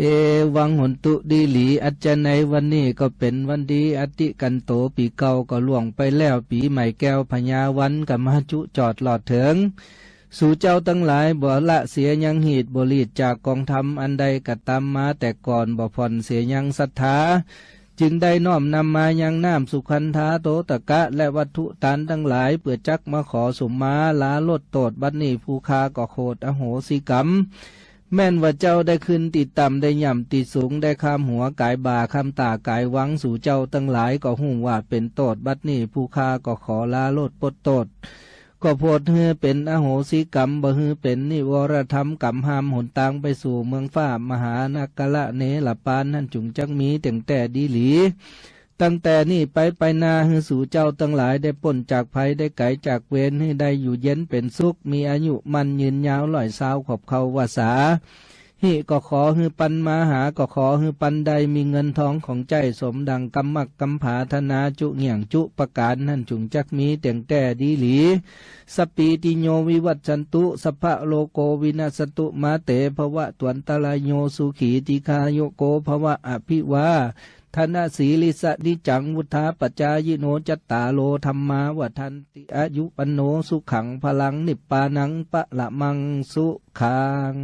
เอวังหนตุดีหลี อัจจะในวันนี้ก็เป็นวันดีอติกันโตปีเก่าก็ล่วงไปแล้วปีใหม่แก้วพญาวันกับมาจุจอดหลอดเถิง สู่เจ้าตั้งหลายบ่ละเสียยังหีดบรีดจากกองทำอันใดกระตามมาแต่ก่อนบ่ผ่อนเสียยังศรัทธาจึงได้น้อมนำมายังน้ำสุขันธาโตตะกะ และวัตถุตานทั้งหลาย เปื่อจักมาขอสมมาลาลดโตดบัดนี้ภูคาก็โคดอโหสิกรรม แม่นว่าเจ้าได้ขึ้นติดต่ำได้ย่ำติดสูงได้ข้ามหัวกายบ่าข้ามตากายวังสู่เจ้าตั้งหลายก็หุ่งว่าเป็นโตดบัดนี้ภูคาก็ขอลาโลดปดโตดก็โพดเฮือเป็นอโหสิกรรมบ่ฮือเป็นนิวรธรรมกรรมหามหนตางไปสู่เมืองฟ้ามหานาคละเนลปานนั่นจุงจักมีแต่งแต่ดีหลี ตั้งแต่นี่ไปไปนาฮือสู่เจ้าตั้งหลายได้พ้นจากภัยได้ไกลจากเวรให้ได้อยู่เย็นเป็นสุข มีอายุมันยืนยาวลอยสาวขอบเขาวาสาฮิก็ขอฮือปันมาหาก็ขอฮือปันใดมีเงินทองของใจสมดังกำมักกำผาธนาจุเหี่ยงจุประการนั่นจุงจักมีแต่งแต่ดีหลี สปีติโยวิวัตจันตุสภะโลโกวินาสตุมาเตภวะตวันตรายโยสุขีติคาโยโกภวะอภิวา ธนาสีลิสะนิจังวุธาปจายโนจัตตาโลธรรมาวทันติอายุปโนสุขังพลังนิปปานังปะละมังสุขัง